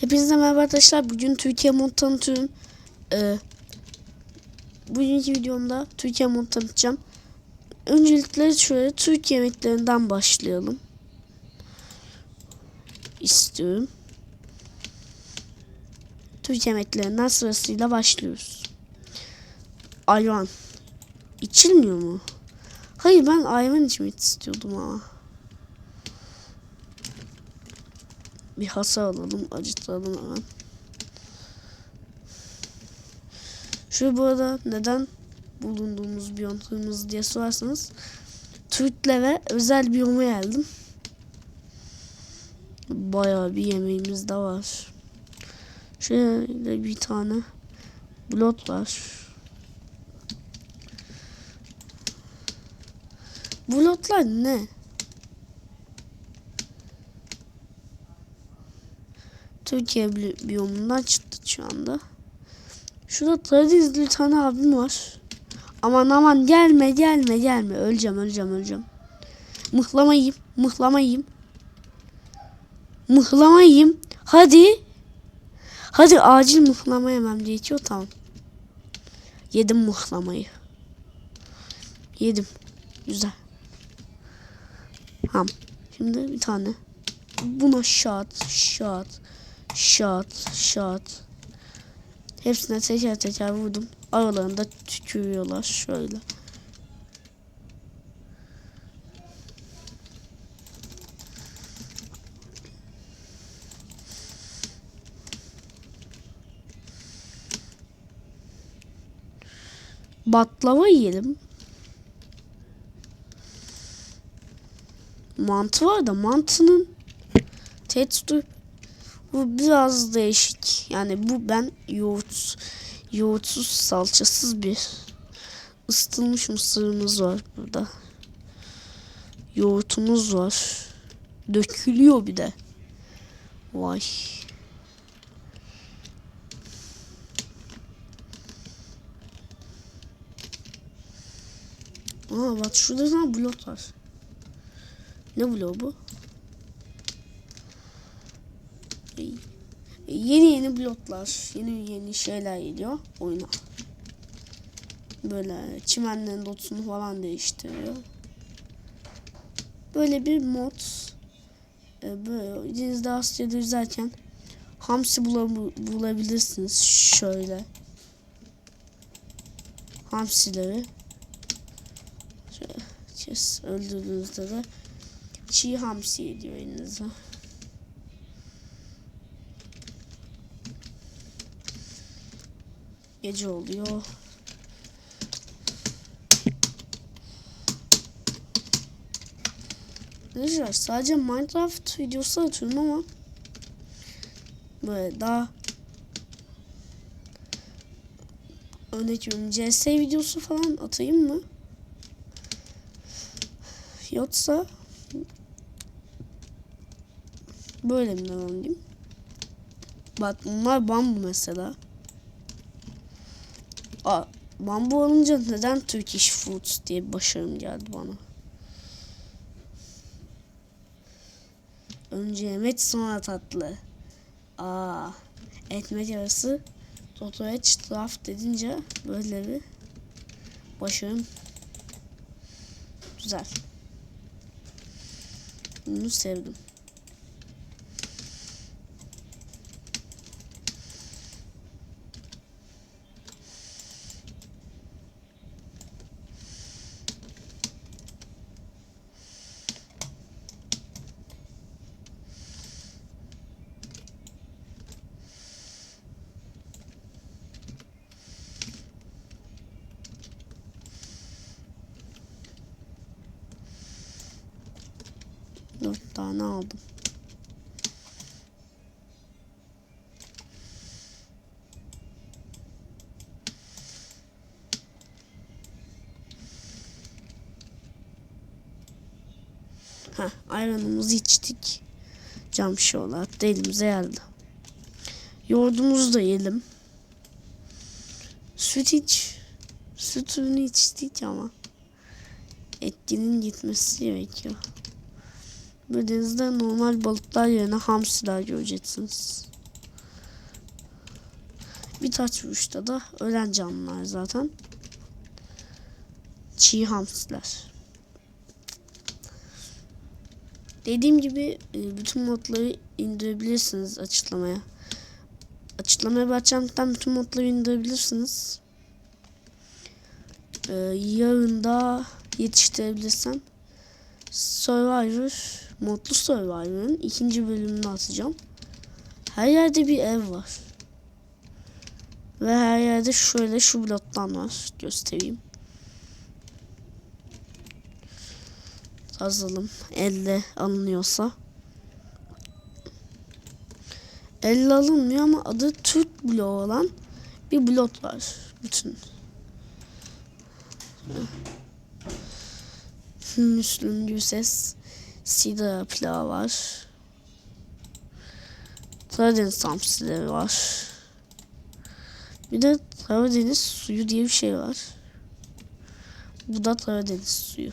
Hepinize merhaba arkadaşlar. Bugün Türkiye mod tanıtıyorum. Ee, bugünkü videomda Türkiye mod tanıtacağım. Öncelikle şöyle Türk yemeklerinden başlayalım. İstiyorum. Türk yemeklerinden sırasıyla başlıyoruz. Ayran. İçilmiyor mu? Hayır ben ayran içmek istiyordum ama. Bir hasar alalım, acıtalım hemen. Şu bu arada neden bulunduğumuz biyom kırmızı diye sorarsanız Türklere özel biyoma geldim. Bayağı bir yemeğimiz de var. Şöyle bir tane blot var. Blotlar ne? Türkiye bi- biyomundan çıktı şu anda. Şurada Tradizli tane abim var. Aman aman gelme gelme gelme. Öleceğim öleceğim öleceğim. Mıhlama yiyeyim. Mıhlama. Hadi. Hadi acil mıhlama yemem diye içiyor tamam. Yedim mıhlamayı. Yedim. Güzel. Tamam. Şimdi bir tane. Buna şat şat şat şat. Hepsine teker teker vurdum. Aralarında tükürüyorlar şöyle. Baklava yiyelim. Mantı var da mantının tekstür bu biraz değişik. Yani bu ben yoğurt yoğurtsuz salçasız bir ısıtılmış mısırımız var burada. Yoğurtumuz var. Dökülüyor bir de. Vay. Aa bak şurada tane blok var. Ne bloğu bu? Yeni yeni bloklar, yeni yeni şeyler geliyor oyuna. Böyle çimenlerin dotusunu falan değiştiriyor. Böyle bir mod. e, Böyle denizde Asya'da yüzerken hamsi bula- bulabilirsiniz. Şöyle. Hamsileri. Şöyle kes, öldürdüğünüzde de çiğ hamsi ediyor elinize. Gece oluyor. Arkadaşlar sadece Minecraft videosu atıyorum ama böyle daha örnek veriyorum CS videosu falan atayım mı? Yoksa böyle mi devam? Bak bunlar bambu mesela. Aa, bambu alınca neden Turkish Foods diye başarım geldi bana. Önce yemek sonra tatlı. Aa, ekmek arası Totoya çıtlaf dedince böyle bir başarım. Güzel. Bunu sevdim. Dört tane aldım. Heh, ayranımızı içtik. Cam şişe da elimize geldi. Yoğurdumuzu da yiyelim. Süt iç. Sütünü içtik ama etkinin gitmesi gerekiyor. Bu denizde normal balıklar yerine hamsiler göreceksiniz. Birkaç vuruşta da ölen canlılar zaten. Çiğ hamsiler. Dediğim gibi e, bütün modları indirebilirsiniz açıklamaya. Açıklamaya bakacağımdan bütün modları indirebilirsiniz. Ee, yarın da yetiştirebilirsem Survivor, modlu Survivor'ın ikinci bölümünü atacağım. Her yerde bir ev var. Ve her yerde şöyle şu bloktan var. Göstereyim. Yazalım. Elle alınıyorsa. Elle alınmıyor ama adı Türk bloğu olan bir blok var. Bütün. Müslüm Gürses. Sida pilavı var. Karadeniz hamsileri var. Bir de Karadeniz suyu diye bir şey var. Bu da Karadeniz suyu.